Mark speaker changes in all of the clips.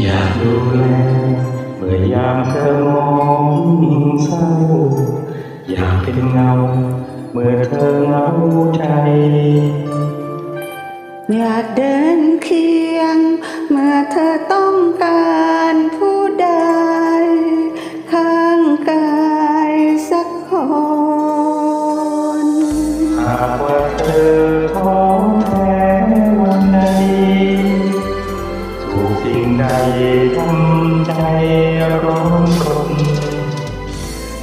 Speaker 1: อยากดูแลเมื่อยามเธอมองเศร้าอยากเป็นเงา เมื่อเธอเหงาใจ
Speaker 2: อยากเดินเคียง เมื่อเธอต้องการผู้ใดข้างกายสักคน
Speaker 1: หากว่าเธอ ทำใจร้อนรน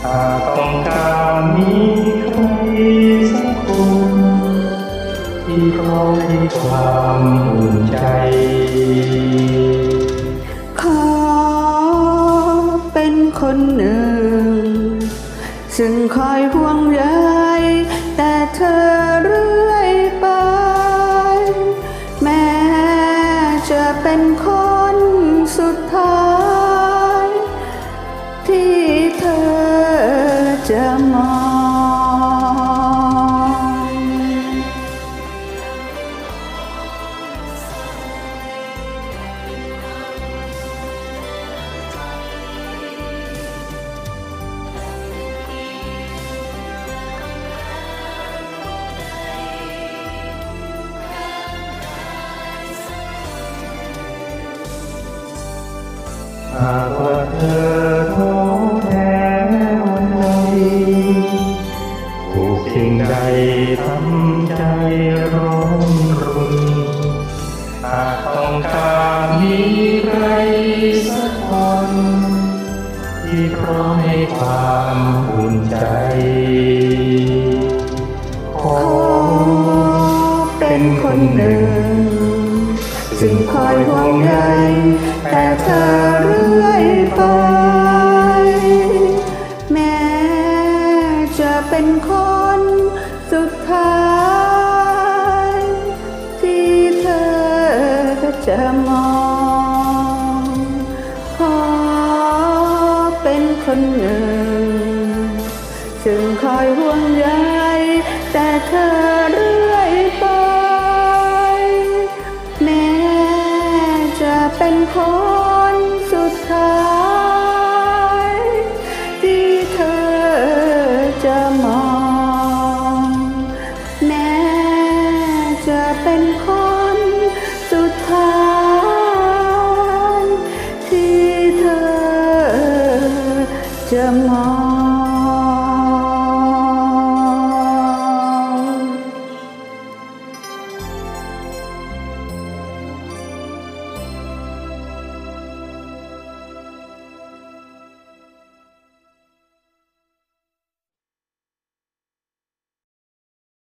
Speaker 1: หากต้องการมีใครสักคน ที่คอยให้ความอุ่นใจ
Speaker 2: ขอเป็นคนหนึ่ง ซึ่งคอยห่วงใยแต่เธอเรื่อยไป แม้จะเป็นคน ที่เธอ
Speaker 1: สิ่งใดทำใจร้อนรนหากต้องการมีใครสักคน ที่พร้อมให้ความอุ่นใจขอขอ
Speaker 2: เป็นคนหนึ่งซึ่งคอยห่วงใยแต่เธอเรื่อยไป คนหนึ่ง ซึ่งคอยห่วงใยแต่เธอเรื่อยไป แม้จะเป็นคนสุดท้าย ที่เธอจะมอง Oh.